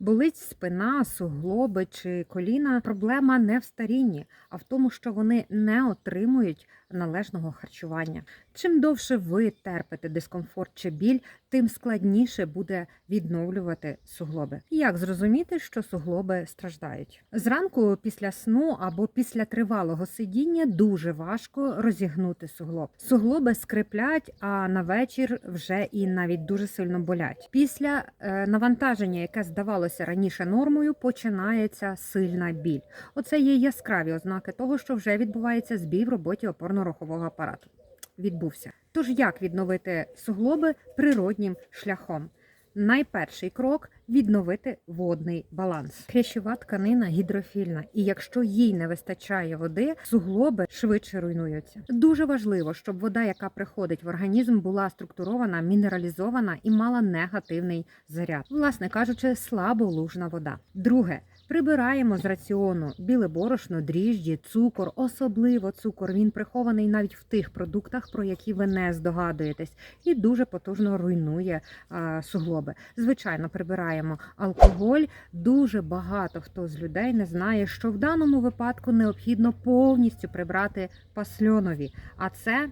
Болить спина, суглоби чи коліна. Проблема не в старінні, а в тому, що вони не отримують належного харчування. Чим довше ви терпите дискомфорт чи біль, тим складніше буде відновлювати суглоби. Як зрозуміти, що суглоби страждають? Зранку після сну або після тривалого сидіння дуже важко розігнути суглоб. Суглоби скриплять, а на вечір вже і навіть дуже сильно болять. Після е, навантаження, яке здавалося раніше нормою, починається сильна біль. Оце є яскраві ознаки того, що вже відбувається збій в роботі опорно-рухового апарату. Відбувся. Тож як відновити суглоби природнім шляхом? Найперший крок відновити водний баланс. Хрящова тканина гідрофільна, і якщо їй не вистачає води, суглоби швидше руйнуються. Дуже важливо, щоб вода, яка приходить в організм, була структурована, мінералізована і мала негативний заряд. Власне кажучи, слаболужна вода. Друге. Прибираємо з раціону біле борошно, дріжджі, цукор, особливо цукор. Він прихований навіть в тих продуктах, про які ви не здогадуєтесь, і дуже потужно руйнує а, суглоби. Звичайно, прибираємо алкоголь. Дуже багато хто з людей не знає, що в даному випадку необхідно повністю прибрати пасльонові, а це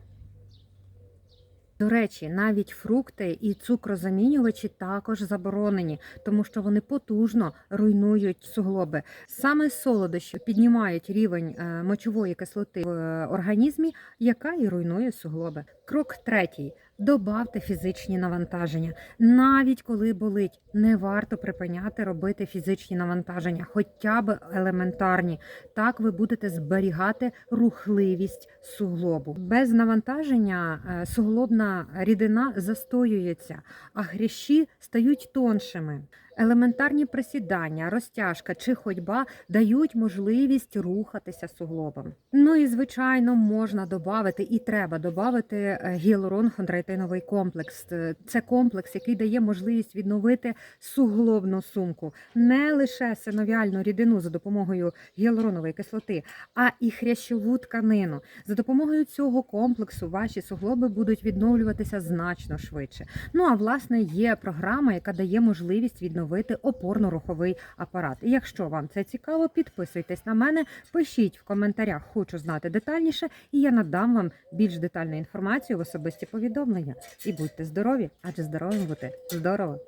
до речі, навіть фрукти і цукрозамінювачі також заборонені, тому що вони потужно руйнують суглоби. Саме солодощі піднімають рівень е, мочової кислоти в е, організмі, яка і руйнує суглоби. Крок третій. Добавте фізичні навантаження. Навіть коли болить, не варто припиняти робити фізичні навантаження, хоча б елементарні. Так ви будете зберігати рухливість суглобу. Без навантаження е, суглобна рідина застоюється, а хрящі стають тоншими. Елементарні присідання, розтяжка чи ходьба дають можливість рухатися суглобом. Ну і звичайно можна додати і треба додати гіалурон хондроїтиновий комплекс. Е, Це комплекс, який дає можливість відновити суглобну сумку, не лише синовіальну рідину за допомогою гіалуронової кислоти, а і хрящову тканину. За допомогою цього комплексу ваші суглоби будуть відновлюватися значно швидше. Ну а власне є програма, яка дає можливість відновити опорно-руховий апарат. І якщо вам це цікаво, підписуйтесь на мене, пишіть в коментарях, хочу знати детальніше, і я надам вам більш детальну інформацію в особисті повідомлення. І будьте здорові, адже здоровим бути здорово.